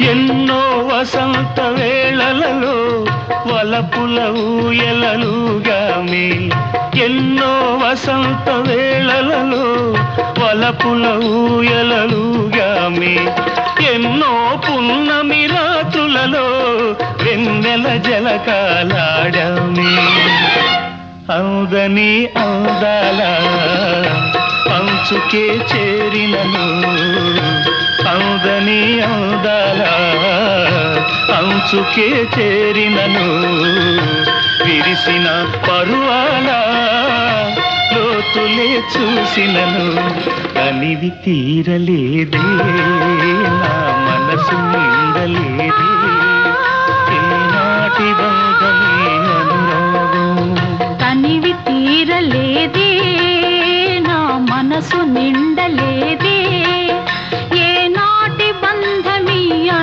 ఎన్నో వసంత వేళలలో వలపుల ఊయలలుగామి ఎన్నో వసంత వేళలలో వలపుల ఊయలలుగామి ఎన్నో పున్నమి రాత్రులలో వెన్నెల జలకాలాడమి. అవుదని అందాల అంచుకే చేరినను. అందని అందాల అంచుకే చేరినను. విరిసిన పరువాల లోతులే చూసినను. కనివి తీరలేదే నా మనసు నిండలేదే. ఏనాటి బంధమే అనురాగం కనివి తీరలేదే నా మనసు నిండలే.